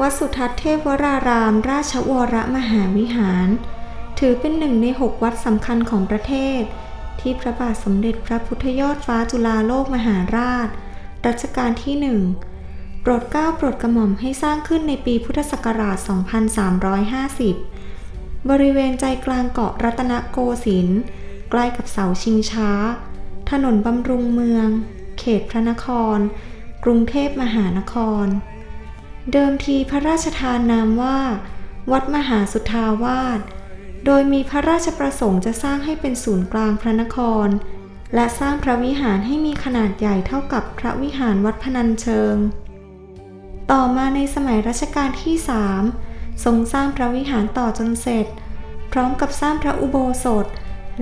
วัดสุทัศน์เทพวราราม ราชวรมหาวิหาร ถือเป็นหนึ่งในหกวัดสำคัญของประเทศ ที่พระบาทสมเด็จพระพุทธยอดฟ้าจุฬาโลกมหาราช รัชกาลที่หนึ่งโปรดเกล้าโปรดกระหม่อมให้สร้างขึ้นในปีพุทธศักราช 2350 บริเวณใจกลางเกาะรัตนโกสินทร์ใกล้กับเสาชิงช้า ถนนบำรุงเมือง เขตพระนคร กรุงเทพมหานคร เดิมทีพระราชทานนามว่า วัดมหาสุทาวาส โดยมีพระราชประสงค์จะสร้างให้เป็นศูนย์กลางพระนคร และสร้างพระวิหารให้มีขนาดใหญ่เท่ากับพระวิหารวัดพนัญเชิง ต่อมาในสมัยรัชกาลที่สามทรงสร้างพระวิหารต่อจนเสร็จ พร้อมกับสร้างพระอุโบสถ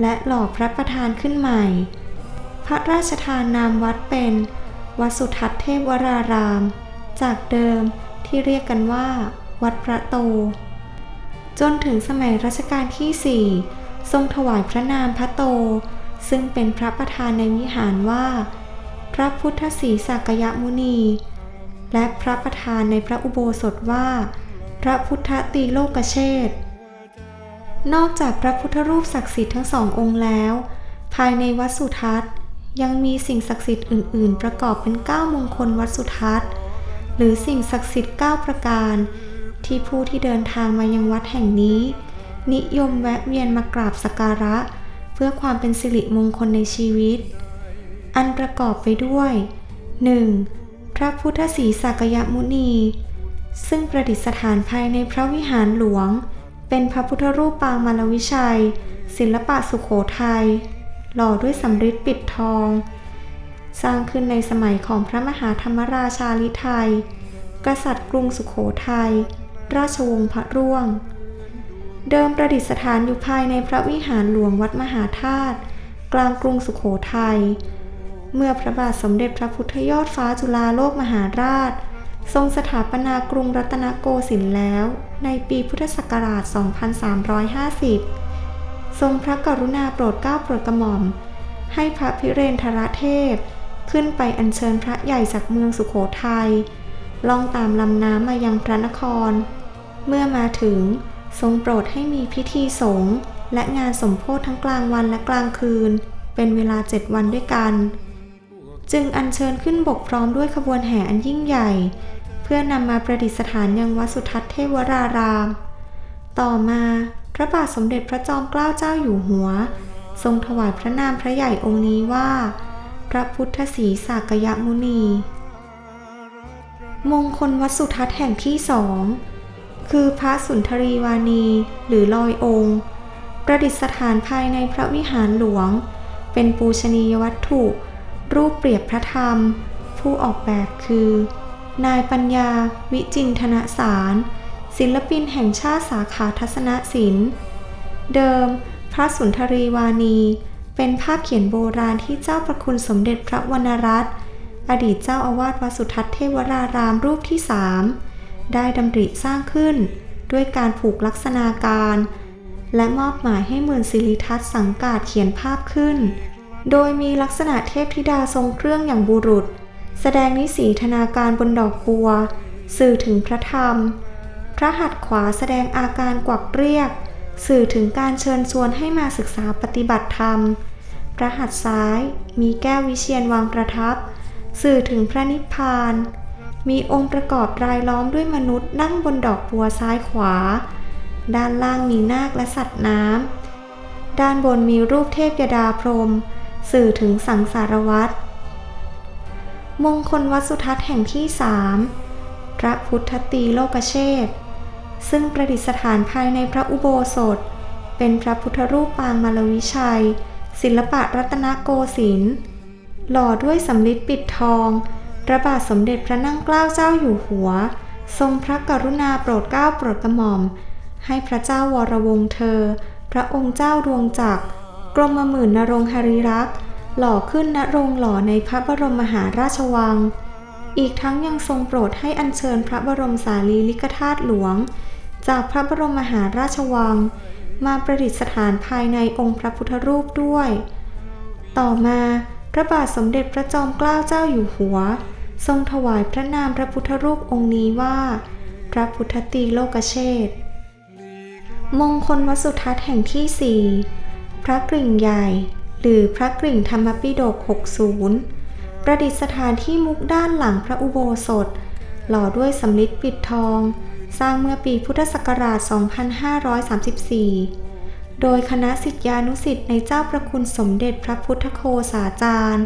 และหล่อพระประธานขึ้นใหม่ พระราชทานนามวัดเป็น วัดสุทัศน์เทพวราราม จากเดิม ที่เรียกกันว่า วัดพระโต จนถึงสมัยรัชกาลที่สี่ทรงถวายพระนามพระโต ซึ่งเป็นพระประธานในวิหารว่า พระพุทธศรีสักยมุนี และพระประธานในพระอุโบสถว่า พระพุทธตีโลกเชษฐ์นอกจากพระพุทธรูปศักดิ์สิทธิ์ทั้งสององค์แล้ว ภายในวัดสุทัศน์ยังมีสิ่งศักดิ์สิทธิ์อื่น ๆ ประกอบเป็นเก้ามงคลวัดสุทัศน์ หรือสิ่งศักดิ์สิทธิ์ 9 ประการ ที่ผู้ที่เดินทางมายังวัดแห่งนี้ นิยมแวะเวียนมากราบสักการะ เพื่อความเป็นสิริมงคลในชีวิต อันประกอบไปด้วย 1. พระพุทธศรีสักยมุนี ซึ่งประดิษฐานภายในพระวิหารหลวง เป็นพระพุทธรูปปางมารวิชัย ศิลปะสุขโขทัยหล่อด้วยสำริดปิดทอง สร้างขึ้นในสมัยของพระมหาธรรมราชาลิไทย กษัตริย์กรุงสุขโขทัย ราชวงศ์พระร่วง เดิมประดิษฐานอยู่ภายในพระวิหารหลวงวัดมหาธาตุ กลางกรุงสุขโขทัย เมื่อพระบาทสมเด็จพระพุทธยอดฟ้าจุฬาโลกมหาราช ทรงสถาปนากรุงรัตนโกสินทร์แล้ว ในปีพุทธศักราช 2350 ทรงพระกรุณาโปรดเกล้าโปรดกระหม่อมให้พระพิเรนทรเทพ ขึ้นไปอัญเชิญพระใหญ่จากเมืองสุขโขทัยล่องตามลำน้ำมายังพระนคร เมื่อมาถึงทรงโปรดให้มีพิธีสงฆ์และงานสมโพธทั้งกลางวันและกลางคืน เป็นเวลาเจ็ดวันด้วยกัน จึงอัญเชิญขึ้นบกพร้อมด้วยขบวนแห่อันยิ่งใหญ่ เพื่อนำมาประดิษฐานยังวัดสุทัศน์เทวราราม ต่อมาพระบาทสมเด็จพระจอมเกล้าเจ้าอยู่หัว ทรงถวายพระนามพระใหญ่องค์นี้ว่า พระพุทธศรีสากยมุนี มงคลวัดสุทัศน์แห่งที่สองคือพระสุนทรีวานีหรือลอยองค์ ประดิษฐานภายในพระวิหารหลวง เป็นปูชนียวัตถุ รูปเปรียบพระธรรม ผู้ออกแบบคือ นายปัญญา วิจินทนสาร ศิลปินแห่งชาติสาขาทัศนศิลป์ เดิม พระสุนทรีวานี เป็นภาพเขียนโบราณที่เจ้าประคุณสมเด็จพระวรรณรัตน์อดีตเจ้าอาวาสวัดสุทัศน์เทวรารามรูปที่สามได้ดำริสร้างขึ้น ด้วยการผูกลักษณาการ และมอบหมายให้เมืองศิริทัศน์สังกาดเขียนภาพขึ้น โดยมีลักษณะเทพธิดาทรงเครื่องอย่างบุรุษ แสดงนิสีธนาการบนดอกบัว สื่อถึงพระธรรม พระหัตถ์ขวาแสดงอาการกวักเรียก สื่อถึงการเชิญชวนให้มาศึกษาปฏิบัติธรรม พระหัตถ์ซ้ายมีแก้ววิเชียนวางประทับ สื่อถึงพระนิพพาน มีองค์ประกอบรายล้อมด้วยมนุษย์นั่งบนดอกบัวซ้ายขวา ด้านล่างมีนาคและสัตว์น้ำ ด้านบนมีรูปเทพยดาพรหมสื่อถึงสังสารวัตรมงคลวัดสุทัศน์แห่งที่สามพระพุทธตีโลกเชษฐ์ซึ่งประดิษฐานภายในพระอุโบสถ เป็นพระพุทธรูปปางมารวิชัย ศิลปะรัตนโกสินทร์หล่อด้วยสำริดปิดทองพระบาทสมเด็จพระนั่งเกล้าเจ้าอยู่หัว ทรงพระกรุณาโปรดเกล้าโปรดกระหม่อม ให้พระเจ้าวรวงเธอ พระองค์เจ้าดวงจักรกรมหมื่นนรงหริรักษ์หล่อขึ้นณโรงหล่อในพระบรมมหาราชวัง อีกทั้งยังทรงโปรดให้อัญเชิญพระบรมสารีริกธาตุหลวง จากพระบรมมหาราชวัง มาประดิษฐานภายในองค์พระพุทธรูปด้วย ต่อมาพระบาทสมเด็จพระจอมเกล้าเจ้าอยู่หัว ทรงถวายพระนามพระพุทธรูปองค์นี้ว่า พระพุทธตีโลกเชษมงคลวสุทัศน์แห่งที่สี่พระกริ่งใหญ่ หรือพระกริ่งธรรมปิฎก60 ประดิษฐานที่มุกด้านหลังพระอุโบสถ หล่อด้วยสำริดปิดทอง สร้างเมื่อปีพุทธศักราช 2534 โดยคณะสิทธิานุสิทธิ์ในเจ้าประคุณสมเด็จพระพุทธโคสาจารย์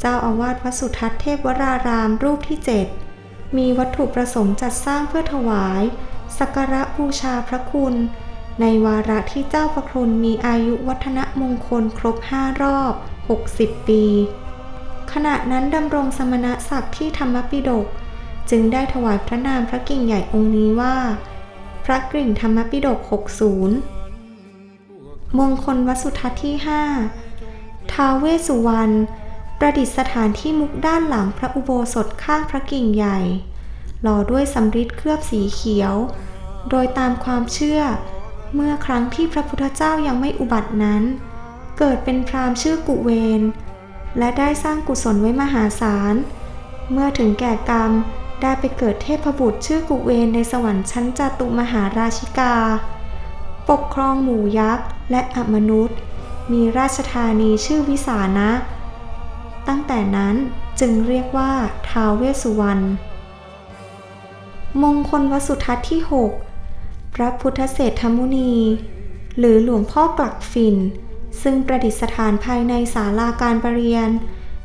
เจ้าอาวาสวัดสุทัศน์เทพวรารามรูปที่ 7 มีวัตถุประสงค์จัดสร้างเพื่อถวาย สักการะบูชาพระคุณ ในวาระที่เจ้าพระคุณมีอายุวัฒนมงคลครบ 5 รอบ 60 ปี ขณะนั้นดำรงสมณศักดิ์ที่ธรรมปิฎก จึงได้ถวายพระนามพระกิ่งใหญ่องค์นี้ว่า พระกริ่งธรรมปิฎก60 มงคลวสุทัศน์ที่ 5 ท้าวเวสสุวรรณประดิษฐานที่มุกด้านหลังพระอุโบสถข้างพระกิ่งใหญ่ หล่อด้วยสำริดเคลือบสีเขียว โดยตามความเชื่อ เมื่อครั้งที่พระพุทธเจ้ายังไม่อุบัตินั้น เกิดเป็นพราหมณ์ชื่อกุเวน และได้สร้างกุศลไว้มหาศาล เมื่อถึงแก่กรรม ได้ไปเกิดเทพบุตรชื่อกุเวนในสวรรค์ชั้นจตุมหาราชิกา ปกครองหมู่ยักษ์และอมนุษย์ มีราชธานีชื่อวิสานะ ตั้งแต่นั้นจึงเรียกว่าท้าวเวสสุวรรณ มงคลวสุทัศน์ที่ 6 พระพุทธเศรษฐมุนี หรือหลวงพ่อกลักฝิ่นซึ่งประดิษฐานภายในศาลาการประเรียน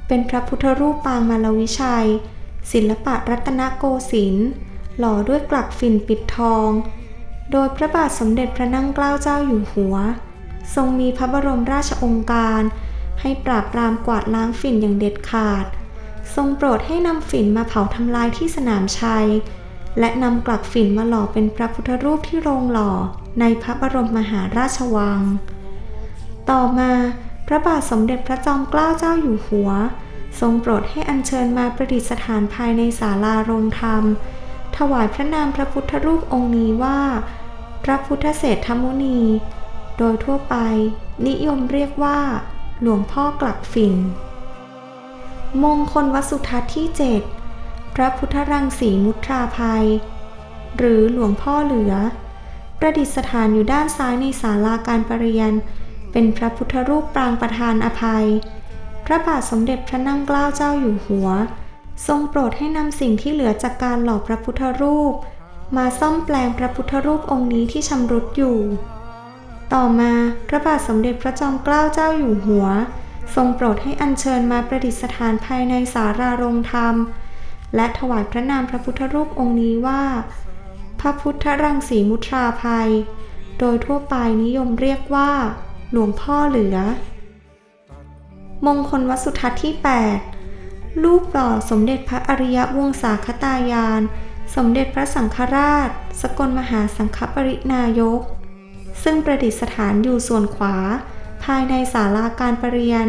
เป็นพระพุทธรูปปางมารวิชัย ศิลปะรัตนโกสินทร์หล่อด้วยกลักฝิ่นปิดทอง โดยพระบาทสมเด็จพระนั่งเกล้าเจ้าอยู่หัว ทรงมีพระบรมราชองค์การ ให้ปราบปรามกวาดล้างฝิ่นอย่างเด็ดขาด ทรงโปรดให้นำฝิ่นมาเผาทำลายที่สนามชัย และนำกลักฝิ่นมาหล่อเป็นพระพุทธรูปที่โรงหล่อในพระบรมมหาราชวัง ต่อมาพระบาทสมเด็จพระจอมเกล้าเจ้าอยู่หัว ทรงโปรดให้อัญเชิญมาประดิษฐานภายในศาลาโรงธรรม ถวายพระนามพระพุทธรูปองค์นี้ว่า พระพุทธเศรษฐมุนี โดยทั่วไป นิยมเรียกว่า หลวงพ่อกลักฝิ่น มงคลวสุทัศน์ที่ 7 พระพุทธรังสีมุทราภัย หรือหลวงพ่อเหลือ ประดิษฐานอยู่ด้านซ้ายในศาลาการประเรียน เป็นพระพุทธรูปปรางประธานอภัย พระบาทสมเด็จพระนั่งเกล้าเจ้าอยู่หัว ทรงโปรดให้นำสิ่งที่เหลือจากการหล่อพระพุทธรูป มาซ่อมแปลงพระพุทธรูปองค์นี้ที่ชำรุดอยู่ ต่อมาพระบาทสมเด็จพระจอมเกล้าเจ้าอยู่หัว ทรงโปรดให้อัญเชิญมาประดิษฐานภายในสาราโรงธรรม และถวายพระนามพระพุทธรูปองค์นี้ว่า พระพุทธรังสีมุทราภัย โดยทั่วไปนิยมเรียกว่า หลวงพ่อเหลือ มงคลวัสุทัศน์ที่ 8 รูปหล่อสมเด็จพระอริยวงศาคตายาน สมเด็จพระสังฆราช สกลมหาสังฆปรินายก ซึ่งประดิษฐานอยู่ส่วนขวา ภายในศาลาการประเรียน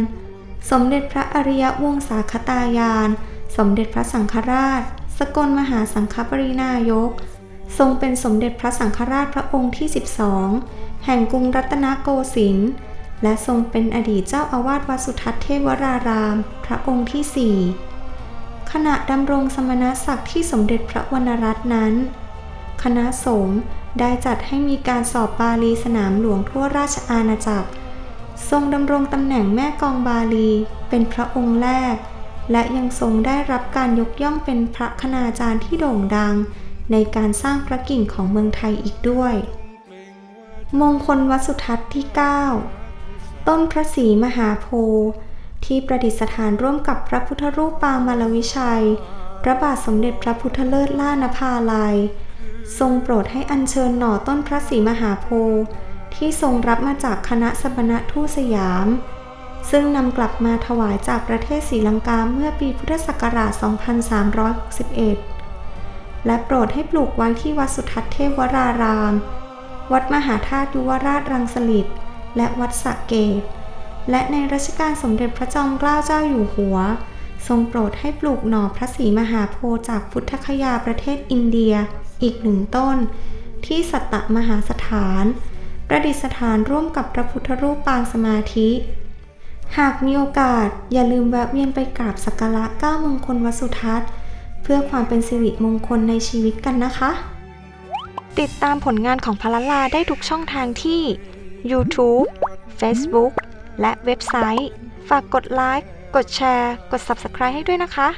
สมเด็จพระอริยวงศาคตายาน สมเด็จพระสังฆราช สกลมหาสังฆปรินายก ทรงเป็นสมเด็จพระสังฆราชพระองค์ที่ 12 แห่งกรุงรัตนโกสินทร์ และทรงเป็นอดีตเจ้าอาวาสวัดสุทัศน์เทวราราม พระองค์ที่4ขณะดำรงสมณศักดิ์ที่สมเด็จพระวรรณรัตน์นั้น คณะสงฆ์ได้จัดให้มีการสอบบาลีสนามหลวงทั่วราชอาณาจักร ทรงดำรงตำแหน่งแม่กองบาลีเป็นพระองค์แรก และยังทรงได้รับการยกย่องเป็นพระคณาจารย์ที่โด่งดัง ในการสร้างพระกิ่งของเมืองไทยอีกด้วย มงคลวัสุทัศน์ที่ 9 ต้นพระศรีมหาโพธิ์ที่ประดิษฐานร่วมกับพระพุทธรูปปางมารวิชัย พระบาทสมเด็จพระพุทธเลิศล่านภาลัย ทรงโปรดให้อัญเชิญหน่อต้นพระศรีมหาโพธิ์ที่ทรงรับมาจากคณะสมณทูตสยาม ซึ่งนำกลับมาถวายจากประเทศศรีลังกาเมื่อปีพุทธศักราช 2361 และโปรดให้ปลูกไว้ที่วัดสุทัศน์เทพวราราม วัดมหาธาตุยุวราชรังสฤษ และวัดสะเกตและในรัชกาลสมเด็จพระจอมเกล้าเจ้าอยู่หัว ทรงโปรดให้ปลูกหน่อพระศรีมหาโพธิ์จากพุทธคยาประเทศอินเดียอีกหนึ่งต้น ที่สัตตมหาสถาน ประดิษฐานร่วมกับพระพุทธรูปปางสมาธิ หากมีโอกาสอย่าลืมแวะเวียนไปกราบสักการะเก้ามงคลวัสุทัศน์ เพื่อความเป็นสิริมงคลในชีวิตกันนะคะ ติดตามผลงานของพลลาได้ทุกช่องทางที่ YouTube Facebook และเว็บไซต์ ฝากกดไลค์ กดแชร์ กด Subscribe ให้ด้วยนะคะ